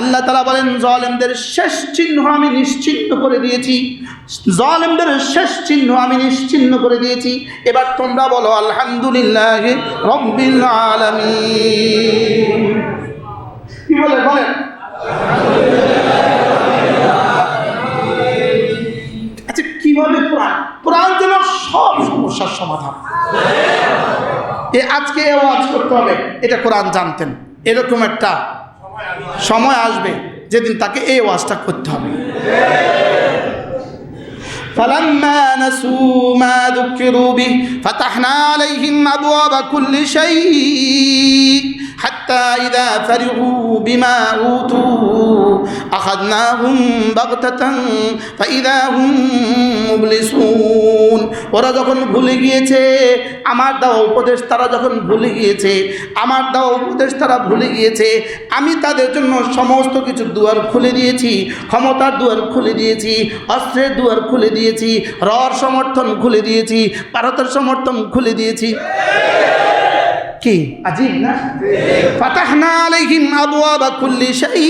আল্লাহ তালা বলেন, জলেমদের শেষ চিহ্ন আমি নিশ্চিহ্ন করে দিয়েছি। জলেমদের শেষ চিহ্ন আমি নিশ্চিহ্ন করে দিয়েছি। এবার তোমরা বলো, আলহামদুলিল্লাহ রব্বিল আলামিন কি বলে, বলেন? আচ্ছা কীভাবে কোরআন? কোরআন যেন সব সমস্যার সমাধান। এ আজকে এ ওয়াজ করতে হবে, এটা কোরআন জানতেন। এরকম একটা সময় আসবে যেদিন তাকে এই ওয়াজটা করতে হবে فلما نسوا ما ذكروا به فتحنا عليهم أبواب كل شيء حتى إذا فرحوا بما أوتوا أخذناهم بغتة فإذا هم مبلسون ওরা যখন ভুলে গিয়েছে, আমার দেওয়া উপদেশ তারা যখন ভুলে গিয়েছে, আমার দেওয়া উপদেশ তারা ভুলে গিয়েছে, আমি তাদের জন্য সমস্ত কিছু দুয়ার খুলে দিয়েছি, ক্ষমতার দুয়ার খুলে দিয়েছি, অস্ত্রের দুয়ার খুলে দিয়েছি, রর সমর্থন খুলে দিয়েছি ভারতের সমর্থন খুলে দিয়েছি। কি? আজিব না? ফাতাহনা আলাইহিম আবওয়াবা কুল্লি শাই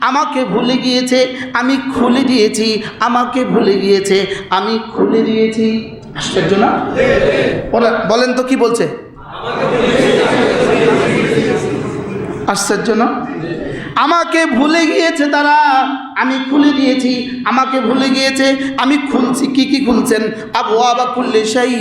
আমাকে ভুলে গিয়েছে, আমি খুলে দিয়েছি, আমাকে ভুলে গিয়েছে, আমি খুলে দিয়েছি। আশ্চর্য না? বলেন তো কি বলছে? আশ্চর্য না? আমাকে ভুলে গিয়েছে তারা। আমি খুলে দিয়েছি, আমাকে ভুলে গিয়েছে, আমি খুলছি, কি কি খুলছেন? আবু আবা খুললে সেই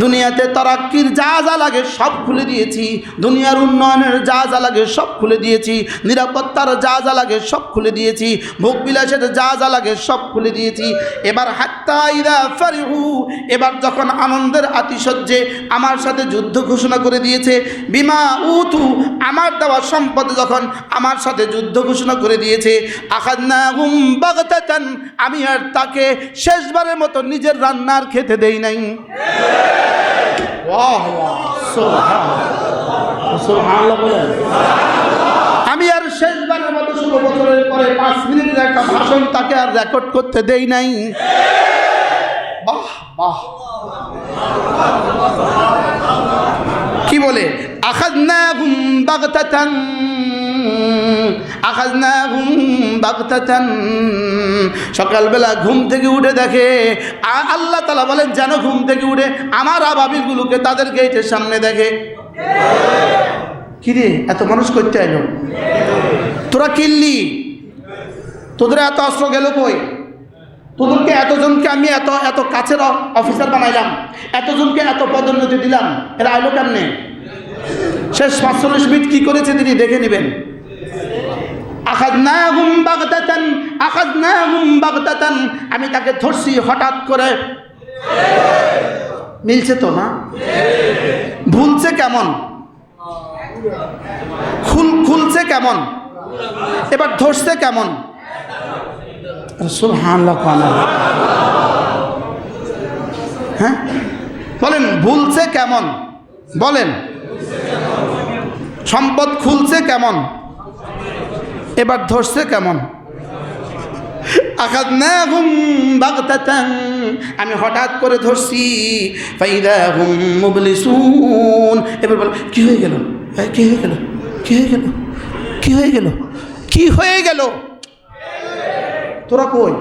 দুনিয়াতে তরাক্কির যা যা লাগে সব খুলে দিয়েছি, দুনিয়ার উন্নয়নের যা যা লাগে সব খুলে দিয়েছি, নিরাপত্তার যা যা লাগে সব খুলে দিয়েছি, ভোগ বিলাসের যা যা লাগে সব খুলে দিয়েছি। এবার হাত্তা ফারিহু, এবার যখন আনন্দের আতিশয্যে আমার সাথে যুদ্ধ ঘোষণা করে দিয়েছে, বিমা উতু, আমার দেওয়া সম্পদ যখন আমার সাথে যুদ্ধ ঘোষণা করে দিয়েছে বাগতাতান আমি আর তাকে শেষবারের মতো নিজের রান্নার খেতে দেই নাই। আমি আর শেষবারের মতো ষোলো বছরের পরে পাঁচ মিনিটের একটা ভাষণ তাকে আর রেকর্ড করতে দেই নাই। বাহ বাহ। কি বলে? আখাজনাহুম বাগতাতান আখাজনাহুম বাগতাতান। সকালবেলা ঘুম থেকে উঠে দেখে আল্লাহ তালা বলেন, যেন ঘুম থেকে উঠে আমার আবাবিলগুলোকে তাদের গেটের সামনে দেখে। কিরে, এত মানুষ করতে আইলো? তোরা কিনলি তোদের এত অস্ত্র গেল কই? তোদেরকে এতজনকে আমি এত এত কাছের অফিসার বানাইলাম, এতজনকে এত পদোন্নতি দিলাম, এরা আইলো কেমনে? শেষ পাঁচচল্লিশ মিনিট কি করেছে তিনি দেখে নেবেন। আখাজনাহুম বাগদাতান আখাজনাহুম বাগদাতান। আমি তাকে ধরছি হঠাৎ করে। মিলছে তো না? ভুলছে কেমন? খুল, খুলছে কেমন? এবার ধরছে কেমন। হ্যাঁ? বলেন, ভুলছে কেমন? বলেন। সম্পদ খুলছে কেমন? এবার ধরছে কেমন? আমি হঠাৎ করে ধরছি এবার বল, কি হয়ে গেল? কি হয়ে গেল? কি হয়ে গেল? কি হয়ে গেল? কি হয়ে গেল? তোরা কই?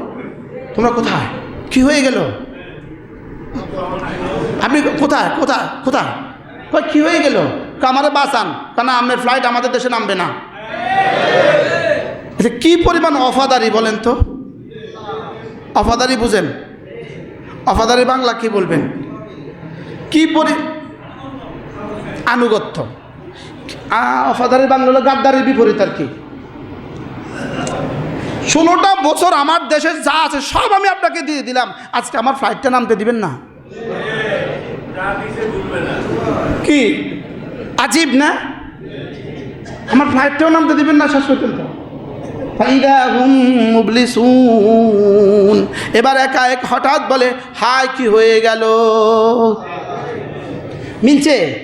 তোমরা কোথায়? কি হয়ে গেল? আপনি কোথায়? কোথায়? কোথায়? কি হয়ে গেল? আমারে বাঁচান। কেন আপনার ফ্লাইট আমাদের দেশে নামবে না। আচ্ছা কি পরিমাণ অফাদারি বলেন তো? অফাদারি বুঝেন। অফাদারি বাংলা কি বলবেন? কি পরি আনুগত্য। অফাদারি বাংলা হলো গাদ্দারির বিপরীত আর কি। ষোলোটা বছর আমার দেশে যা আছে সব আমি আপনাকে দিয়ে দিলাম। আজকে আমার ফ্লাইটটা নামতে দিবেন না? কি? আজীব না? আমার ফ্লাইটটাও নামতে দিবেন না শেষ পর্যন্ত? এবার একা এক হঠাৎ বলে, হায়, কি হয়ে গেল? মিলছে?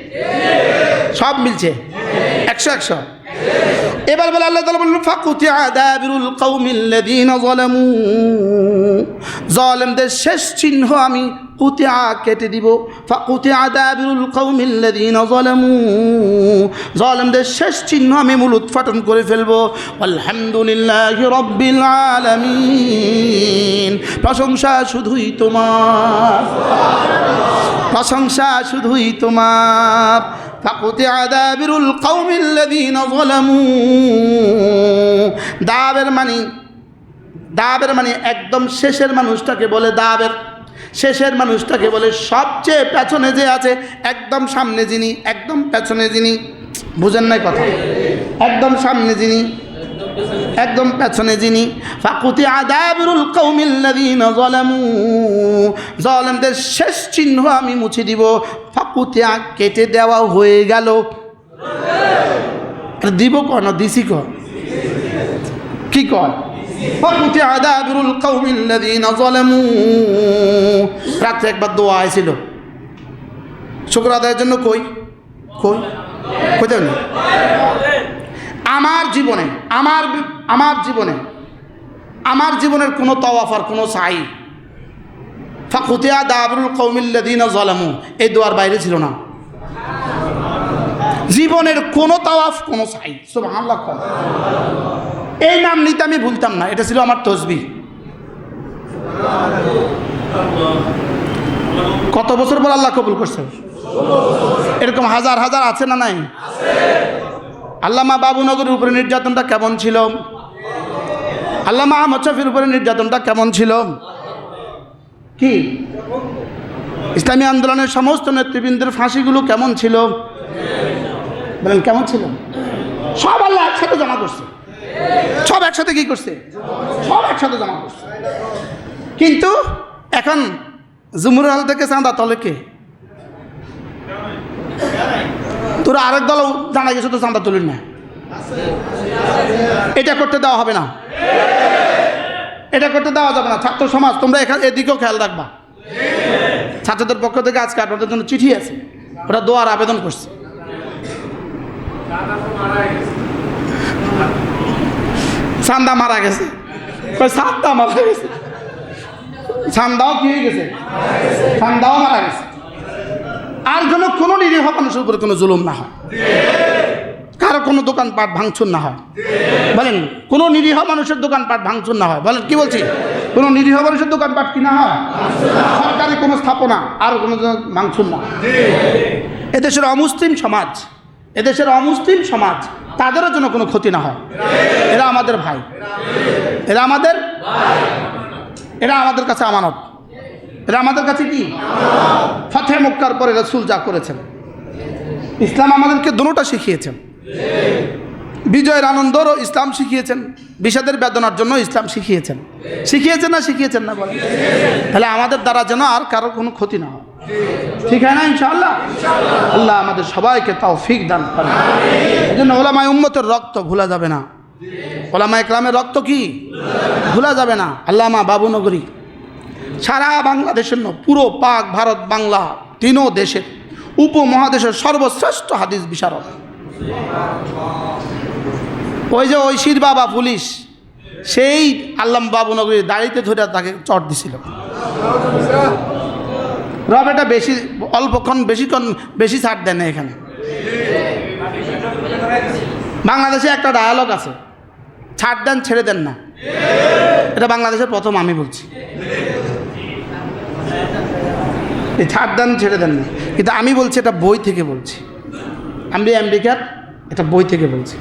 সব মিলছে। একশো একশো। এবার বলে, আল্লাহ জলেমদের শেষ চিহ্ন আমি কুতিয়া কেটে দিব। জলমদের শেষ চিহ্ন আমি মূল উৎপাটন করে ফেলব। আলহামদুলিল্লাহ রব্বিল আলামিন। প্রশংসা শুধুই তোমার। প্রশংসা শুধুই তোমার। ফাকুতে আদাবিরুল কৌমিল্লাদিন জলমু দাবের মানি দাবের মানে একদম শেষের মানুষটাকে বলে দাবের শেষের মানুষটাকে বলে, সবচেয়ে পেছনে যে আছে, একদম সামনে যিনি, একদম পেছনে যিনি। বুঝেন নাই কথা? একদম সামনে যিনি, একদম পেছনে যিনি। ফাকুতি আদাবুল কৌমিল্লাদিন জলামু জলেমদের শেষ চিহ্ন আমি মুছে দিব। ফাকুতি কেটে দেওয়া হয়ে গেল। দিব কন দিছি কন কি কয়? ফাকুতি আদাবুল কৌমিল্লাদিন জলামু রাত্রে একবার দোয়া আইছিল। শুক্র আদায়ের জন্য কই? কই? কই দেবেন আমার জীবনে, আমার আমার জীবনে, আমার জীবনের কোনো তওয়াফ আর কোনো সাই। ফাকুতিয়া দাবরুল কৌমিল্লাদিন জলামু এই দোয়ার বাইরে ছিল না। জীবনের কোনো তাওয়াফ, কোনো সাই। সব হামলা কম এই নাম নিতে আমি ভুলতাম না, এটা ছিল আমার তসবি। কত বছর পর আল্লাহ কবুল করছে? এরকম হাজার হাজার আছে না নাই? আল্লামা বাবুনগরের উপরে নির্যাতনটা কেমন ছিল? আল্লামা আহমদ শফির উপরে নির্যাতনটা কেমন ছিল? কি? ইসলামী আন্দোলনের সমস্ত নেতৃবৃন্দের ফাঁসিগুলো কেমন ছিল? বলেন, কেমন ছিল? সব আল্লাহ একসাথে জমা করছে। সব একসাথে কি করছে? সব একসাথে জমা করছে। কিন্তু এখন জুমুর হল থেকে চাঁদা তলে কে? তোরা আরেক দল জানা গেছে তো চাঁদা তুলির না এটা করতে দেওয়া হবে না। এটা করতে দেওয়া যাবে না। ছাত্র সমাজ, তোমরা এখানে এদিকেও খেয়াল রাখবা। ছাত্রদের পক্ষ থেকে আজকে আপনাদের জন্য চিঠি আছে। ওরা দোয়ার আবেদন করছে। চান্দা মারা গেছে। চান্দা মারা গেছে? চান্দাও কি হয়ে গেছে? চান্দাও মারা গেছে। আর যেন কোনো নিরীহ মানুষের উপরে কোনো জুলুম না হয়। কারও কোনো দোকানপাট ভাঙচুর না হয়। বলেন, কোনো নিরীহ মানুষের দোকানপাট ভাঙচুর না হয়। বলেন, কি বলছি? কোনো নিরীহ মানুষের দোকানপাট কি না হয়? সরকারি কোনো স্থাপনা, আর কোনো ভাঙচুর না। এদেশের অমুসলিম সমাজ, এদেশের অমুসলিম সমাজ তাদেরও যেন কোনো ক্ষতি না হয়। এরা আমাদের ভাই। এরা আমাদের এরা আমাদের কাছে আমানত। এরা আমাদের কাছে কি? ফতে মক্কার পরে রসুল যা করেছেন। ইসলাম আমাদেরকে দুটোটা শিখিয়েছেন। বিজয়ের আনন্দরও ইসলাম শিখিয়েছেন। বিষাদের বেদনার জন্য ইসলাম শিখিয়েছেন। শিখিয়েছেন না শিখিয়েছেন না বলেন? তাহলে আমাদের দ্বারা যেন আর কারও কোনো ক্ষতি না হয়। ঠিক হয় না, ইনশাআল্লাহ? আল্লাহ আমাদের সবাইকে তাও ফিক দান করেন। এই জন্য ওলামায় উম্মতের রক্ত ভোলা যাবে না। ওলামায় ক্রামের রক্ত কি? ভোলা যাবে না। আল্লামা বাবুনগরী, সারা বাংলাদেশের ন- পুরো পাক ভারত বাংলা তিনও দেশের উপমহাদেশের সর্বশ্রেষ্ঠ হাদিস বিশারদ। ওই যে ঐশীর বাবা পুলিশ, সেই আল্লাম বাবুনগরীর দাড়িতে ধরে তাকে চট দিছিল। রব এটা বেশি, অল্পক্ষণ, বেশিক্ষণ বেশি ছাড় দেন এখানে। বাংলাদেশে একটা ডায়ালগ আছে। ছাড় দেন, ছেড়ে দেন না। এটা বাংলাদেশের প্রথম, আমি বলছি। এই ছাড় দেন, ছেড়ে দেন না। কিন্তু আমি বলছি, এটা বই থেকে বলছি। আমি আমেরিকার এটা বই থেকে বলছি।